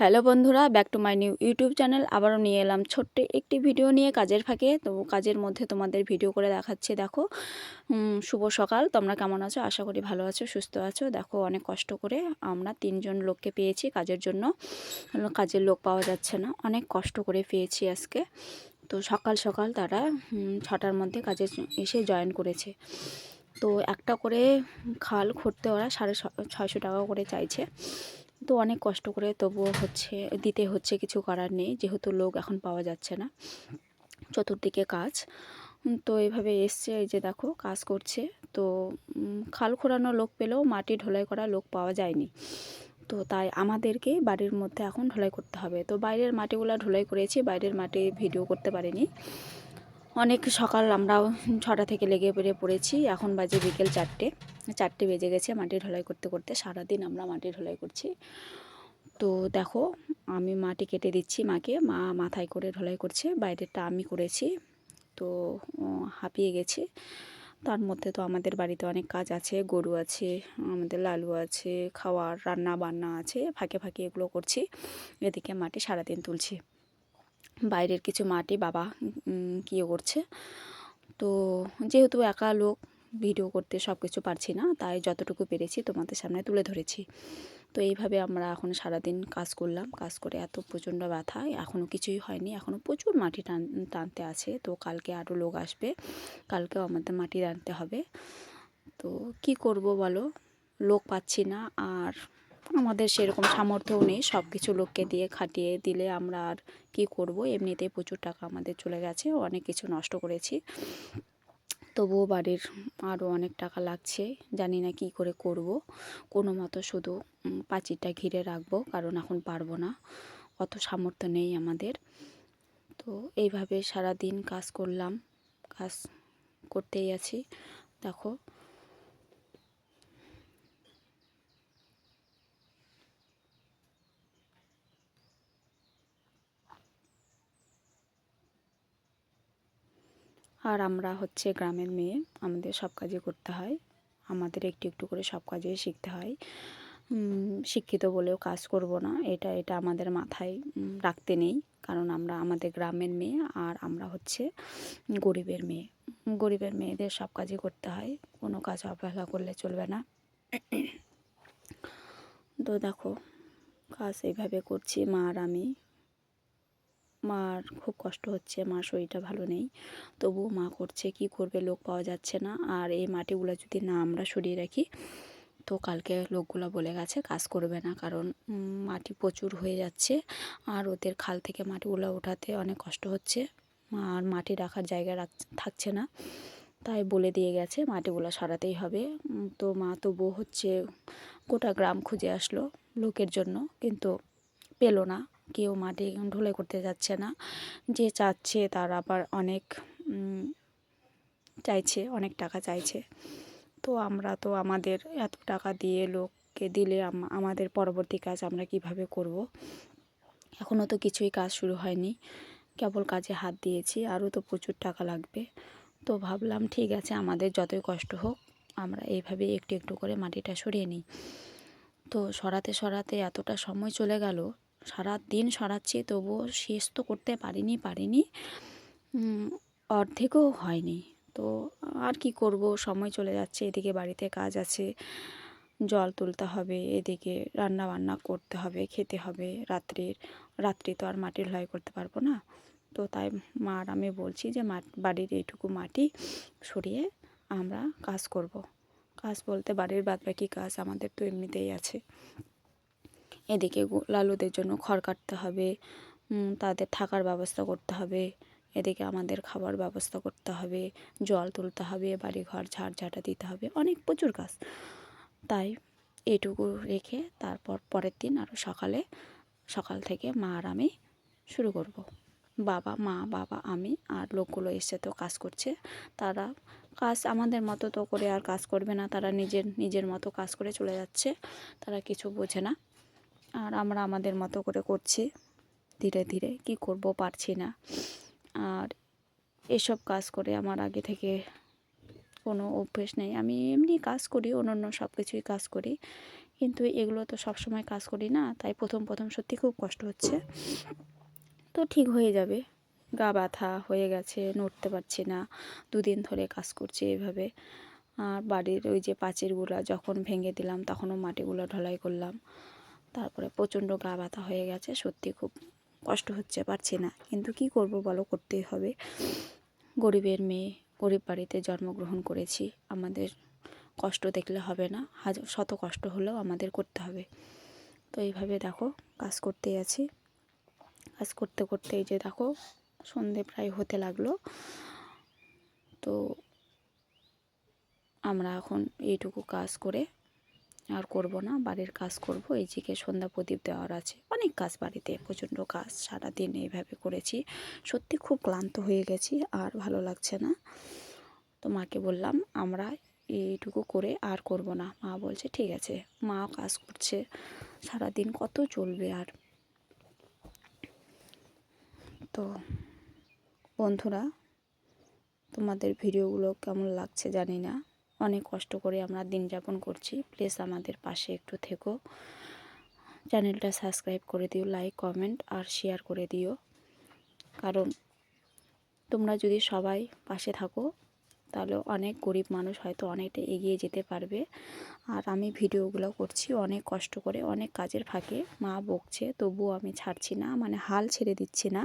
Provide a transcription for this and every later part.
Hello বন্ধুরা, back to my new YouTube channel. আবারও নিয়ে এলাম ছোট্ট একটি ভিডিও নিয়ে কাজের ফাঁকে। তো কাজের মধ্যে তোমাদের ভিডিও করে দেখাচ্ছে, দেখো। শুভ সকাল। তোমরা কেমন আছো? আশা করি ভালো আছো, সুস্থ আছো। দেখো, অনেক কষ্ট করে আমরা তিনজন লোককে পেয়েছি কাজের জন্য। কাজের লোক পাওয়া যাচ্ছে না। অনেক কষ্ট করে পেয়েছি আজকে। তো সকাল সকাল তারা ছটার মধ্যে কাজে এসে জয়েন করেছে। তো একটা করে খাল খুঁড়তে ওরা সাড়ে ছয়শো টাকা করে চাইছে। তো অনেক কষ্ট করে তবুও হচ্ছে, দিতে হচ্ছে কিছু করার নেই। যেহেতু লোক এখন পাওয়া যাচ্ছে না। চতুর্দিকে কাজ। তো এইভাবে এসছে, এই যে দেখো কাজ করছে। তো খাল খোঁড়ানো লোক পেলেও মাটি ঢোলাই করা লোক পাওয়া যায়নি। তো তাই আমাদেরকে বাড়ির মধ্যে এখন ঢোলাই করতে হবে। তো বাইরের মাটিগুলো ঢোলাই করেছি, বাইরের মাটি ভিডিও করতে পারিনি। অনেক সকাল আমরাও ছটা থেকে লেগে পেরে পড়েছি। এখন বাজে বিকেল চারটে। চারটে বেজে গেছে মাটি ঢালাই করতে করতে। সারাদিন আমরা মাটি ঢালাই করছি। তো দেখো, আমি মাটি কেটে দিচ্ছি মাকে। মা মাথায় করে ঢালাই করছে। বাইরেরটা আমি করেছি। তো হাঁপিয়ে গেছি। তার মধ্যে তো আমাদের বাড়িতে অনেক কাজ আছে। গরু আছে, আমাদের লালু আছে, খাওয়ার রান্না বান্না আছে। ফাঁকে ফাঁকে এগুলো করছি। এদিকে মাটি সারাদিন তুলছি। বাইরের কিছু মাটি বাবা কিয়ে করছে। তো যেহেতু একা লোক ভিডিও করতে সব কিছু পারছি না, তাই যতটুকু পেরেছি তোমাদের সামনে তুলে ধরেছি। তো এইভাবে আমরা এখন সারাদিন কাজ করলাম। কাজ করে এত প্রচণ্ড ব্যথা এখনও কিছুই হয়নি। এখনও প্রচুর মাটি টান, টানতে আছে। তো কালকে আরও লোক আসবে। কালকেও আমাদের মাটি টানতে হবে। তো কি করব বলো? লোক পাচ্ছি না। আর আমাদের সেরকম সামর্থ্যও নেই সব কিছু লোককে দিয়ে খাটিয়ে দিলে আমরা আর কি করব? এমনিতে প্রচুর টাকা আমাদের চলে গেছে, অনেক কিছু নষ্ট করেছি। তবুও বাড়ির আরও অনেক টাকা লাগছে, জানি না কি করে করব। কোনো মতো শুধু পাঁচিরটা ঘিরে রাখব, কারণ এখন পারব না, অত সামর্থ্য নেই আমাদের। তো এইভাবে সারা দিন কাজ করলাম, কাজ করতেই আছি। দেখো আর আমরা হচ্ছে গ্রামের মেয়ে, আমাদের সব কাজই করতে হয়। আমাদের একটু একটু করে সব কাজই শিখতে হয়। শিক্ষিত বলেও কাজ করব না, এটা এটা আমাদের মাথায় রাখতে নেই। কারণ আমরা, আমাদের গ্রামের মেয়ে আর আমরা হচ্ছে গরিবের মেয়ে। গরিবের মেয়েদের সব কাজই করতে হয়, কোনো কাজ অবহেলা করলে চলবে না। তো দেখো, কাজ এইভাবে করছি, মা আর আমি। মার খুব কষ্ট হচ্ছে, মার শরীরটা ভালো নেই। তবুও মা করছে, কি করবে লোক পাওয়া যাচ্ছে না। আর এই মাটিগুলো যদি না আমরা সরিয়ে রাখি, তো কালকে লোকগুলো বলে গেছে কাজ করবে না, কারণ মাটি প্রচুর হয়ে যাচ্ছে। আর ওদের খাল থেকে মাটিগুলো ওঠাতে অনেক কষ্ট হচ্ছে। আর মাটি রাখার জায়গা রাখ, থাকছে না। তাই বলে দিয়ে গেছে, মাটিগুলো সরাতেই হবে। তো মা তবু হচ্ছে গোটা গ্রাম খুঁজে আসলো লোকের জন্য, কিন্তু পেল না। কেউ মাটি ঢুলে করতে যাচ্ছে না। যে চাচ্ছে তার আবার অনেক চাইছে, অনেক টাকা চাইছে। তো আমরা তো আমাদের এত টাকা দিয়ে লোককে দিলে আমাদের পরবর্তী কাজ আমরা কীভাবে করব? এখনও তো কিছুই কাজ শুরু হয়নি। কেবল কাজে হাত দিয়েছি, আরও তো প্রচুর টাকা লাগবে। তো ভাবলাম ঠিক আছে, আমাদের যতই কষ্ট হোক, আমরা এইভাবে একটু একটু করে মাটিটা সরিয়ে নিই। তো সরাতে সরাতে এতটা সময় চলে গেল সারা দিন সরাচ্ছি, তবুও শেষ তো করতে পারিনি পারিনি। অর্ধেকও হয়নি। তো আর কি করব? সময় চলে যাচ্ছে, এদিকে বাড়িতে কাজ আছে। জল তুলতে হবে, এদিকে রান্না বান্না করতে হবে, খেতে হবে রাত্রির। রাত্রি তো আর মাটির লয় করতে পারব না। তো তাই মা আর আমি বলছি যে, মা, বাড়ির এইটুকু মাটি সরিয়ে আমরা কাজ করব। কাজ বলতে বাড়ির বাদবাকি কাজ আমাদের তো এমনিতেই আছে। এদিকে লালুদের জন্য খড় কাটতে হবে তাদের থাকার ব্যবস্থা করতে হবে, এদিকে আমাদের খাবার ব্যবস্থা করতে হবে, জল তুলতে হবে বাড়ি ঘর ঝাড় ঝাঁটা দিতে হবে, অনেক প্রচুর কাজ তাই এইটুকু রেখে তারপর পরের দিন আরও সকালে, সকাল থেকে মা আর আমি শুরু করব। বাবা, মা, বাবা, আমি আর লোকগুলো এসে তো কাজ করছে, তারা কাজ আমাদের মতো তো করে আর কাজ করবে না, তারা নিজের নিজের মতো কাজ করে চলে যাচ্ছে, তারা কিছু বোঝে না। আর আমরা আমাদের মতো করে করছি। ধীরে ধীরে কি করব পারছি না। আর এসব কাজ করে আমার আগে থেকে কোনো অভ্যেস নেই। আমি এমনি কাজ করি অন্য সব কিছুই কাজ করি। কিন্তু এগুলো তো সব সময় কাজ করি না, তাই প্রথম প্রথম সত্যি খুব কষ্ট হচ্ছে। তো ঠিক হয়ে যাবে। গা ব্যথা হয়ে গেছে, নড়তে পারছি না। দুদিন ধরে কাজ করছি এইভাবে আর বাড়ির ওই যে পাঁচিরগুলো যখন ভেঙে দিলাম, তখনও মাটিগুলো ঢলাই করলাম। তারপরে প্রচণ্ড গা ব্যথা হয়ে গেছে, সত্যি খুব কষ্ট হচ্ছে, পারছি না। কিন্তু কি করব বলো, করতেই হবে। গরিবের মেয়ে, গরিব বাড়িতে জন্মগ্রহণ করেছি, আমাদের কষ্ট দেখলে হবে না হাজার শত কষ্ট হলেও আমাদের করতে হবে। তো এইভাবে দেখো, কাজ করতেই আছি। কাজ করতে করতে এই যে দেখো, সন্ধে প্রায় হতে লাগল। তো আমরা এখন এইটুকু কাজ করে আর করব না, বাড়ির কাজ করব। এই দিকে সন্ধ্যা প্রদীপ দেওয়ার আছে, অনেক কাজ বাড়িতে, প্রচণ্ড কাজ, সারাদিন এইভাবে করেছি। সত্যি খুব ক্লান্ত হয়ে গেছি, আর ভালো লাগছে না। তো মাকে বললাম, আমরা এইটুকু করে আর করব না। মা বলছে, ঠিক আছে, মা কাজ করছে, সারাদিন কত চলবে আর? তো বন্ধুরা, তোমাদের ভিডিওগুলো কেমন লাগছে জানি না। অনেক কষ্ট করে আমরা দিন যাপন করছি। প্লিজ আমাদের পাশে একটু থেকো। চ্যানেলটা সাবস্ক্রাইব করে দিও লাইক কমেন্ট আর শেয়ার করে দিও। কারণ তোমরা যদি সবাই পাশে থাকো, তাহলে অনেক গরিব মানুষ হয়তো অনেকটা এগিয়ে যেতে পারবে। আর আমি ভিডিওগুলো করছি অনেক কষ্ট করে, অনেক কাজের ফাঁকে। মা বকছে, তবুও আমি ছাড়ছি না মানে হাল ছেড়ে দিচ্ছি না।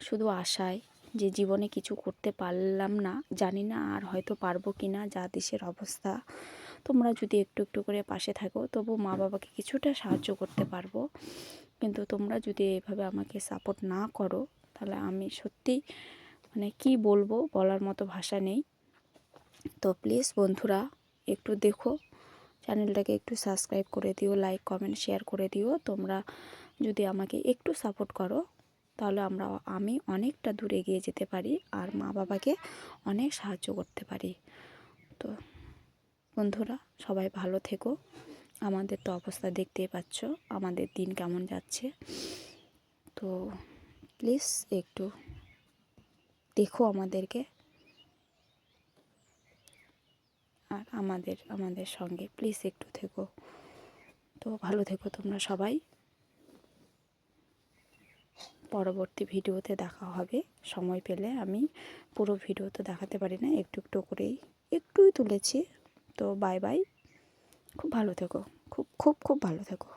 শুধু আশায় যে জীবনে কিছু করতে পারলাম না, জানি না আর হয়তো পারব কি না যা দেশের অবস্থা। তোমরা যদি একটু একটু করে পাশে থাকো, তবু মা বাবাকে কিছুটা সাহায্য করতে পারব। কিন্তু তোমরা যদি এভাবে আমাকে সাপোর্ট না করো, তাহলে আমি সত্যি মানে কি বলব, বলার মতো ভাষা নেই। তো প্লিজ বন্ধুরা, একটু দেখো চ্যানেলটাকে একটু সাবস্ক্রাইব করে দিও লাইক কমেন্ট শেয়ার করে দিও। তোমরা যদি আমাকে একটু সাপোর্ট করো তাহলে আমরা, আমি অনেকটা দূরে এগিয়ে যেতে পারি আর মা বাবাকে অনেক সাহায্য করতে পারি। তো বন্ধুরা, সবাই ভালো থেকো। আমাদের তো অবস্থা দেখতেই পাচ্ছ, আমাদের দিন কেমন যাচ্ছে। তো প্লিজ একটু দেখো আমাদেরকে। আর আমাদের আমাদের সঙ্গে প্লিজ একটু থেকো। তো ভালো থেকো তোমরা সবাই। পরবর্তী ভিডিওতে দেখা হবে। সময় পেলে আমি পুরো ভিডিও তো দেখাতে পারি না, একটু একটু করেই একটুই তুলেছি। তো বাই বাই খুব ভালো থেকো। খুব খুব খুব ভালো থেকো।